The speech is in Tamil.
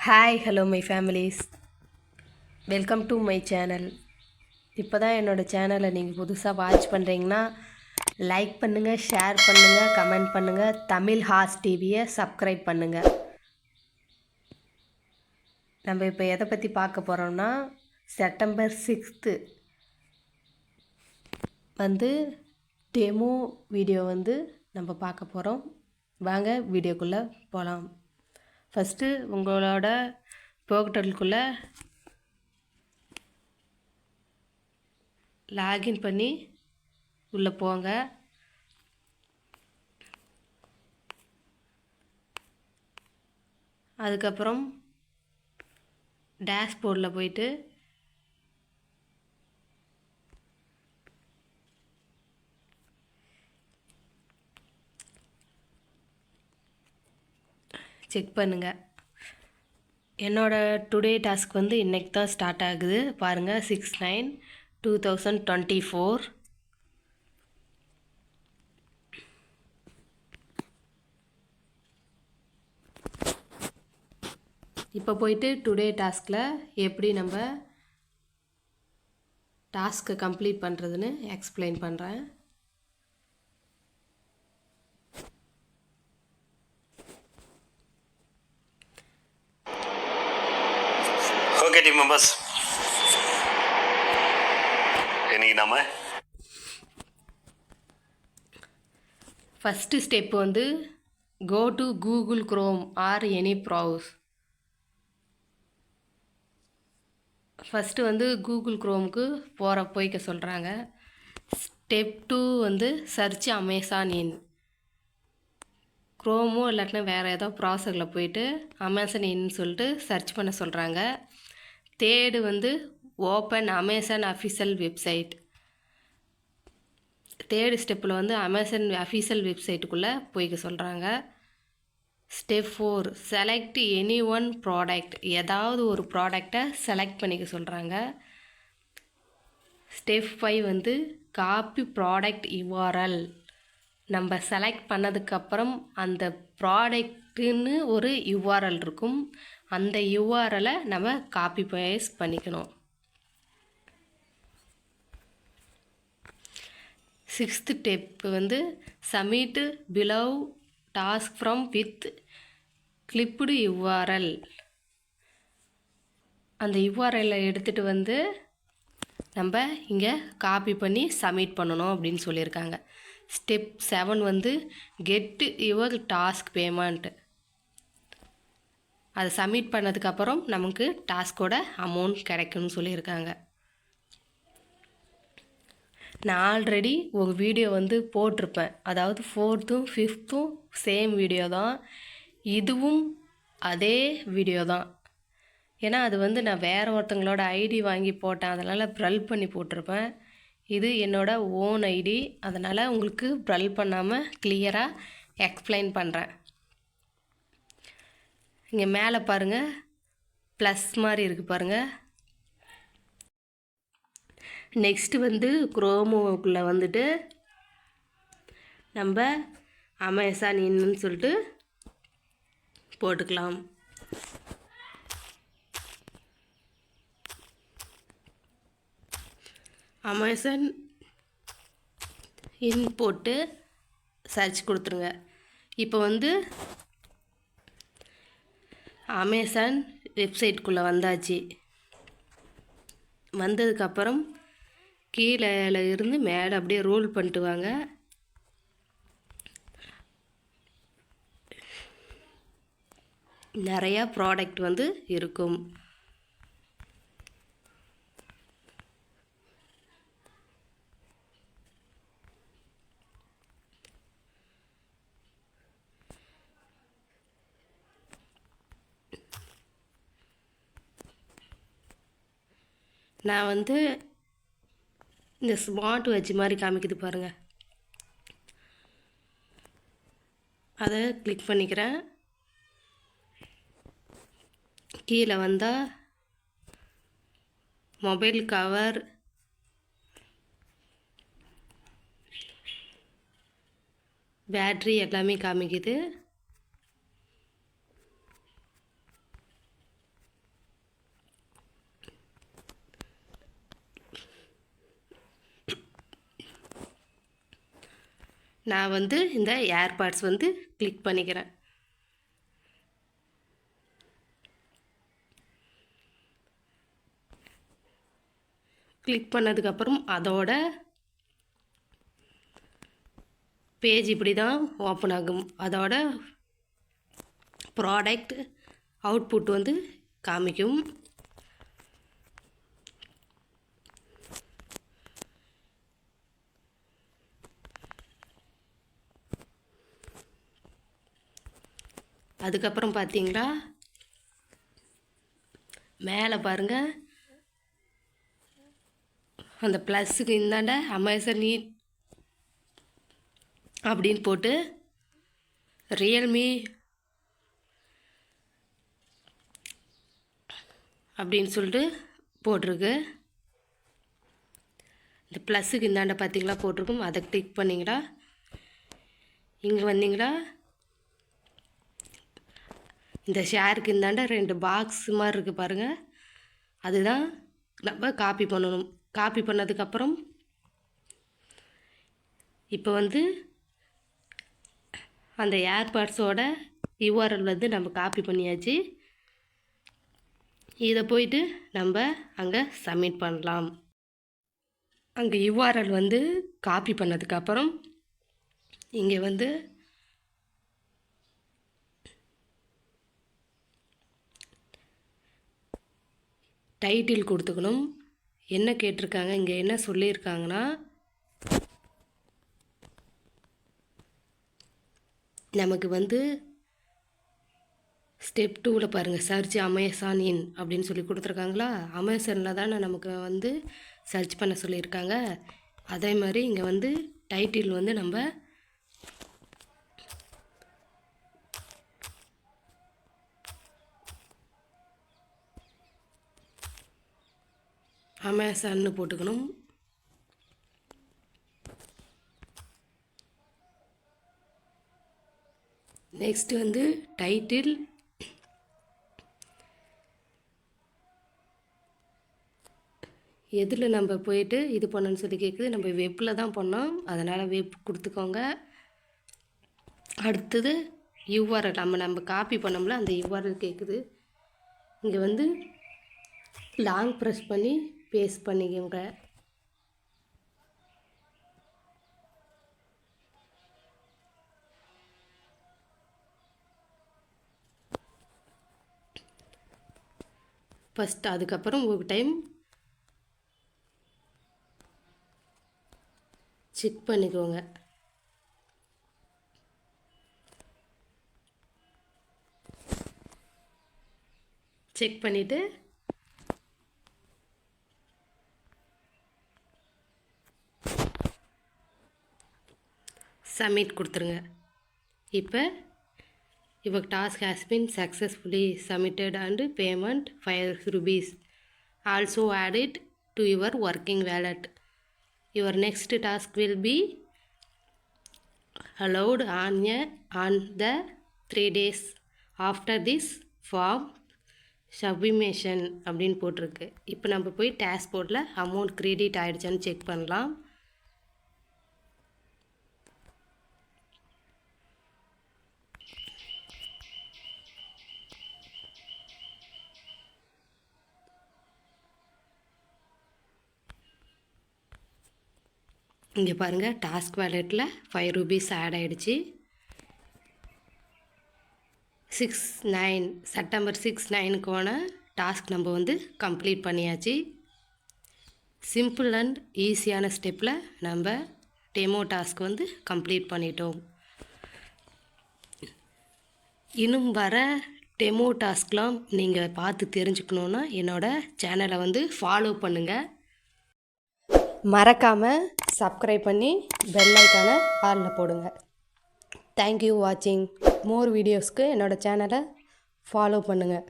Hi hello my families welcome to my channel இப்போ தான் என்னோடய சேனலை நீங்கள் புதுசாக வாட்ச் பண்ணுறீங்கன்னா லைக் பண்ணுங்கள் ஷேர் பண்ணுங்கள் கமெண்ட் பண்ணுங்கள் தமிழ் ஹாஸ் டிவியை சப்ஸ்கிரைப் பண்ணுங்கள் நம்ம இப்போ எதை பற்றி பார்க்க போகிறோம்னா செப்டம்பர் சிக்ஸ்த்து வந்து டெமோ வீடியோ வந்து நம்ம பார்க்க போகிறோம் வாங்க வீடியோக்குள்ளே போகலாம் ஃபஸ்ட்டு உங்களோட போர்ட்டலுக்குள்ளே லாகின் பண்ணி உள்ளே போங்க. அதுக்கப்புறம் டேஷ்போர்டில் போயிட்டு செக் பண்ணுங்கள் என்னோடய டுடே டாஸ்க் வந்து இன்றைக்கி தான் ஸ்டார்ட் ஆகுது. பாருங்கள் six nine two thousand twenty four இப்போ போயிட்டு டுடே டாஸ்கில் எப்படி நம்ம டாஸ்க்கை கம்ப்ளீட் பண்ணுறதுன்னு எக்ஸ்பிளைன் பண்ணுறேன் ஓகே டீம் மெம்பர்ஸ் இன்னைக்கு நாம ஃபஸ்ட்டு ஸ்டெப் வந்து go to Google Chrome or any browse first வந்து கூகுள் குரோமுக்கு போகிற போய்க்க சொல்கிறாங்க ஸ்டெப் டூ வந்து சர்ச் அமேசான் இன் குரோமோ இல்லாட்டினா வேறு ஏதோ ப்ராசரில் போயிட்டு அமேசான் இன்னு சொல்லிட்டு சர்ச் பண்ண சொல்கிறாங்க தேர்டு வந்து open Amazon official website third ஸ்டெப்பில் வந்து அமேசான் அஃபிஷியல் வெப்சைட்டுக்குள்ளே போய்க்க சொல்கிறாங்க step four select any one product ஏதாவது ஒரு ப்ராடக்டை செலக்ட் பண்ணிக்க சொல்கிறாங்க ஸ்டெப் ஃபைவ் வந்து காப்பி ப்ராடக்ட் யுஆர்எல் நம்ம செலக்ட் பண்ணதுக்கப்புறம் அந்த ப்ராடக்ட்டுன்னு ஒரு யுஆர்எல் இருக்கும். அந்த யூஆர்எலை நம்ம காப்பி பேஸ்ட் பண்ணிக்கணும். சிக்ஸ்த்து ஸ்டெப் வந்து submit below task from with clipped URL அந்த யுஆர்எல்லை எடுத்துகிட்டு வந்து நம்ம இங்கே காப்பி பண்ணி சப்மிட் பண்ணணும் அப்படின்னு சொல்லியிருக்காங்க. ஸ்டெப் செவன் வந்து கெட்டு யுவர் டாஸ்க் பேமெண்ட் அதை சப்மிட் பண்ணதுக்கப்புறம் நமக்கு டாஸ்கோட அமௌண்ட் கிடைக்கும்னு சொல்லியிருக்காங்க. நான் ஆல்ரெடி ஒரு வீடியோ வந்து போட்டிருப்பேன். அதாவது ஃபோர்த்தும் ஃபிஃப்த்தும் சேம் வீடியோ தான். இதுவும் அதே வீடியோ தான். ஏன்னா அது வந்து நான் வேறு ஒருத்தங்களோட ஐடி வாங்கி போட்டேன். அதனால் ப்ரல் பண்ணி போட்டிருப்பேன். இது என்னோட ஓன் ஐடி அதனால் உங்களுக்கு ப்ரல் பண்ணாமல் கிளியராக எக்ஸ்பிளைன் பண்ணுறேன் இங்கே மேலே பாருங்கள் ப்ளஸ் மாதிரி இருக்குது பாருங்கள் நெக்ஸ்ட்டு வந்து குரோமோக்குள்ளே வந்துட்டு நம்ம அமேசான் இன்னுன்னு சொல்லிட்டு போட்டுக்கலாம். அமேசான் இன் போட்டு சர்ச் கொடுத்துருங்க. இப்போ வந்து அமேசான் வெப்சைட்குள்ளே வந்தாச்சு. வந்ததுக்கப்புறம் கீழே இருந்து மேலே அப்படியே ரோல் பண்ணிட்டு வாங்க. நிறையா ப்ராடக்ட் வந்து இருக்கும். நான் வந்து இந்த ஸ்மார்ட் வாட்ச் மாதிரி காமிக்குது பாருங்கள் அதை கிளிக் பண்ணிக்கிறேன். கீழே வந்தால் மொபைல் கவர் பேட்ரி எல்லாமே காமிக்குது. நான் வந்து இந்த ஏர்பாட்ஸ் வந்து கிளிக் பண்ணிக்கிறேன். கிளிக் பண்ணதுக்கப்புறம் அதோட பேஜ் இப்படி தான் ஓப்பன் ஆகும். அதோட ப்ராடக்ட் அவுட்புட் வந்து காமிக்கும். அதுக்கப்புறம் பார்த்தீங்களா? மேலே பாருங்கள் அந்த ப்ளஸ்ஸுக்கு இந்தாண்ட அமேசான் நீட் அப்படின்னு போட்டு ரியல்மி அப்படின்னு சொல்லிட்டு போட்டிருக்கு. இந்த ப்ளஸ்ஸுக்கு இந்தாண்ட பார்த்தீங்களா? போட்டிருக்கும். அதை கிளிக் பண்ணிங்களா? இங்கே வந்தீங்களா? இந்த ஷேருக்கு இந்தாண்ட ரெண்டு பாக்ஸ் மாதிரி இருக்குது பாருங்கள் அதுதான் நம்ம காப்பி பண்ணணும். காப்பி பண்ணதுக்கப்புறம் இப்போ வந்து அந்த ஏர்பாட்ஸோட யூஆர்எல் வந்து நம்ம காப்பி பண்ணியாச்சு. இதை போயிட்டு நம்ம அங்கே சப்மிட் பண்ணலாம். அங்கே யூஆர்எல் வந்து காப்பி பண்ணதுக்கப்புறம் இங்கே வந்து டைட்டில் கொடுத்துக்கணும். என்ன கேட்டிருக்காங்க இங்கே என்ன சொல்லியிருக்காங்கன்னா நமக்கு வந்து ஸ்டெப் டூவில் பாருங்கள் சர்ச் அமேசான் இன் அப்படின்னு சொல்லி கொடுத்துருக்காங்களா? அமேசானில் தானே நமக்கு வந்து சர்ச் பண்ண சொல்லியிருக்காங்க. அதே மாதிரி இங்கே வந்து டைட்டில் வந்து நம்ம அமேசான்னு போட்டுக்கணும். நெக்ஸ்ட் வந்து டைட்டில் எதில் நம்ம போயிட்டு இது பண்ணணும்னு சொல்லி கேட்குது நம்ம வெப்பில் தான் பண்ணோம். அதனால் வெப் கொடுத்துக்கோங்க. அடுத்தது யூஆர்எல் நம்ம நம்ம காப்பி பண்ணோம்ல அந்த யூஆர்எல் கேட்குது இங்கே வந்து லாங் ப்ரெஸ் பண்ணி பேஸ்ட் பண்ணிக்கோங்க. ஃபஸ்ட் அதுக்கப்புறம் ஒரு டைம் செக் பண்ணிக்கோங்க. செக் பண்ணிவிட்டு சப்மிட் கொடுத்துருங்க. இப்போ இப்போ task has been successfully submitted and payment five rupees also add it to your working wallet your next task will be allowed on a on the three days after this form submission அப்படின்னு போட்டிருக்கு. இப்போ நம்ம போய் டேஷ்போர்ட்டில் அமௌண்ட் க்ரெடிட் ஆகிடுச்சான்னு செக் பண்ணலாம். இங்கே பாருங்கள் டாஸ்க் வேலெட்டில் ஃபைவ் ருபீஸ் ஆட் ஆகிடுச்சு சிக்ஸ் நைன் செப்டம்பர் சிக்ஸ் நைனுக்கான டாஸ்க் நம்ம வந்து கம்ப்ளீட் பண்ணியாச்சு. சிம்பிள் அண்ட் ஈஸியான ஸ்டெப்பில் நம்ம டெமோ டாஸ்க் வந்து கம்ப்ளீட் பண்ணிட்டோம். இன்னும் வர டெமோ டாஸ்க்லாம் நீங்கள் பார்த்து தெரிஞ்சுக்கணுன்னா என்னோடய சேனலை வந்து ஃபாலோ பண்ணுங்கள் மறக்காமல் சப்ஸ்கிரைப் பண்ணி பெல் ஐக்கானை ஆளில் போடுங்க. தேங்க்யூ வாட்சிங் மோர் வீடியோஸ்க்கு என்னோடய சேனலை ஃபாலோ பண்ணுங்கள்